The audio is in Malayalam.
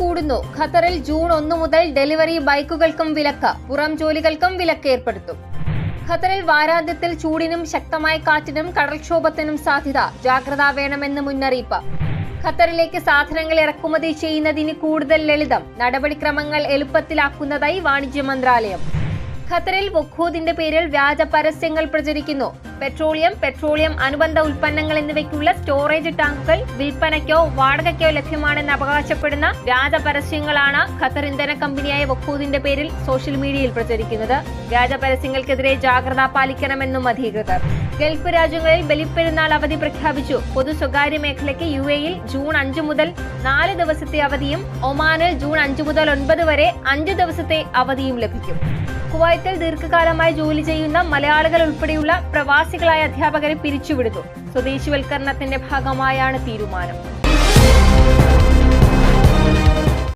കൂടുന്നു. ഖത്തറിൽ ജൂൺ ഒന്ന് മുതൽ ഡെലിവറി ബൈക്കുകൾക്കും വിലക്ക് പുറം ജോലികൾക്കും വിലക്ക് ഏർപ്പെടുത്തും. ഖത്തറിൽ വാരാന്ത്യത്തിൽ ചൂടിനും ശക്തമായ കാറ്റിനും കടൽക്ഷോഭത്തിനും സാധ്യത ജാഗ്രത വേണമെന്ന് മുന്നറിയിപ്പ്. ഖത്തറിലേക്ക് സാധനങ്ങൾ ഇറക്കുമതി ചെയ്യുന്നതിന് കൂടുതൽ ലളിതം നടപടിക്രമങ്ങൾ എളുപ്പത്തിലാക്കുന്നതായി വാണിജ്യ മന്ത്രാലയം. ഖത്തറിൽ വഖൂദിന്റെ പേരിൽ വ്യാജ പരസ്യങ്ങൾ പ്രചരിക്കുന്നു. പെട്രോളിയം പെട്രോളിയം അനുബന്ധ ഉൽപ്പന്നങ്ങൾ എന്നിവയ്ക്കുള്ള സ്റ്റോറേജ് ടാങ്കുകൾ വിൽപ്പനയ്ക്കോ വാടകയ്ക്കോ ലഭ്യമാണെന്ന് അവകാശപ്പെടുന്ന വ്യാജ പരസ്യങ്ങളാണ് ഖത്തർ ഇന്ധന കമ്പനിയായ വഖൂദിന്റെ പേരിൽ സോഷ്യൽ മീഡിയയിൽ പ്രചരിക്കുന്നത്. വ്യാജ പരസ്യങ്ങൾക്കെതിരെ ജാഗ്രത പാലിക്കണമെന്നും അധികൃതർ. ഗൾഫ് രാജ്യങ്ങളിൽ ബലിപ്പെരുന്നാൾ അവധി പ്രഖ്യാപിച്ചു. പൊതു സ്വകാര്യ മേഖലയ്ക്ക് യു എയിൽ ജൂൺ അഞ്ച് മുതൽ നാല് ദിവസത്തെ അവധിയും ഒമാനിൽ ജൂൺ അഞ്ച് മുതൽ ഒൻപത് വരെ അഞ്ച് ദിവസത്തെ അവധിയും ലഭിക്കും. കുവൈത്തിൽ ദീർഘകാലമായി ജോലി ചെയ്യുന്ന മലയാളികൾ ഉൾപ്പെടെയുള്ള പ്രവാസികളായ അധ്യാപകരെ പിരിച്ചുവിടുന്നു. സ്വദേശിവൽക്കരണത്തിന്റെ ഭാഗമായാണ് തീരുമാനം.